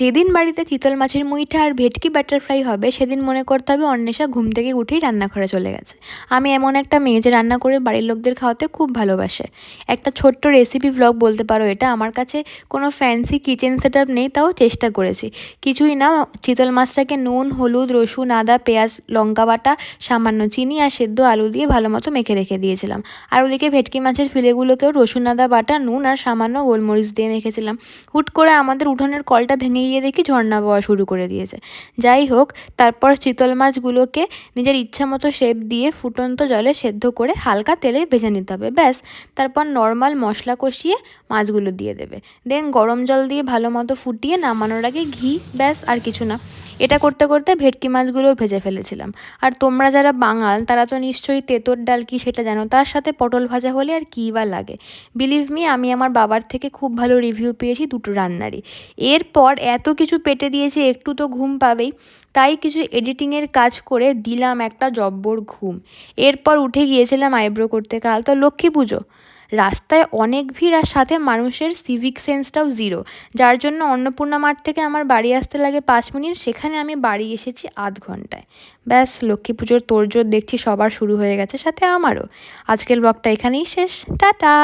যেদিন বাড়িতে চিতল মাছের মুইঠা আর ভেটকি বাটার ফ্রাই হবে, সেদিন মনে করতে হবে অন্বেষা ঘুম থেকে উঠেই রান্নাঘরে চলে গেছে। আমি এমন একটা মেয়ে যে রান্না করে বাড়ির লোকদের খাওয়াতে খুব ভালোবাসে। একটা ছোট্ট রেসিপি ভ্লগ বলতে পারো এটা। আমার কাছে কোনো ফ্যান্সি কিচেন সেট নেই, তাও চেষ্টা করেছি। কিছুই না চিতল মাছটাকে নুন, হলুদ, রসুন, আদা, পেঁয়াজ, লঙ্কা বাটা, সামান্য চিনি আর সেদ্ধ আলু দিয়ে ভালো মতো মেখে রেখে দিয়েছিলাম। আর ওদিকে ভেটকি মাছের ফিলেগুলোকেও রসুন, আদা, বাটা, নুন আর সামান্য গোলমরিচ দিয়ে মেখেছিলাম। হুট করে আমাদের উঠোনের কলটা ভেঙে গিয়ে দেখি ঝর্ণা বওয়া শুরু করে দিয়েছে। যাই হোক, তারপর শীতল মাছগুলোকে নিজের ইচ্ছা মতো শেপ দিয়ে ফুটন্ত জলে সেদ্ধ করে হালকা তেলে ভেজে নিতে হবে। ব্যাস, তারপর নর্মাল মশলা কষিয়ে মাছগুলো দিয়ে দেবে। দেন গরম জল দিয়ে ভালো মতো ফুটিয়ে নামানোর আগে ঘি, ব্যাস, আর কিছু না। এটা করতে করতে ভেটকি মাছগুলোও ভেজে ফেলেছিলাম। আর তোমরা যারা বাঙাল, তারা তো নিশ্চয়ই তেতোর ডাল কি সেটা জানো? তার সাথে পটল ভাজা হলে আর কী বা লাগে? বিলিভ মি আমি আমার বাবার থেকে খুব ভালো রিভিউ পেয়েছি দুটো রান্নারই। এরপর এত কিছু পেটে দিয়েছে, একটু তো ঘুম পাবেই। তাই কিছু এডিটিংয়ের কাজ করে দিলাম একটা জব্বর ঘুম। এরপর উঠে গিয়েছিলাম আইব্রো করতে। কাল তো লক্ষ্মী পুজো। রাস্তায় অনেক ভিড় আর সাথে মানুষের সিভিক সেন্সটাও জিরো যার জন্য অন্নপূর্ণা মাঠ থেকে আমার বাড়ি আসতে লাগে পাঁচ মিনিট, সেখানে আমি বাড়ি এসেছি আধ ঘন্টায়। ব্যাস, লক্ষ্মী পুজোর তোড়জোড় দেখছি সবার শুরু হয়ে গেছে, সাথে আমারও। আজকের ব্লগটা এখানেই শেষ। টাটা!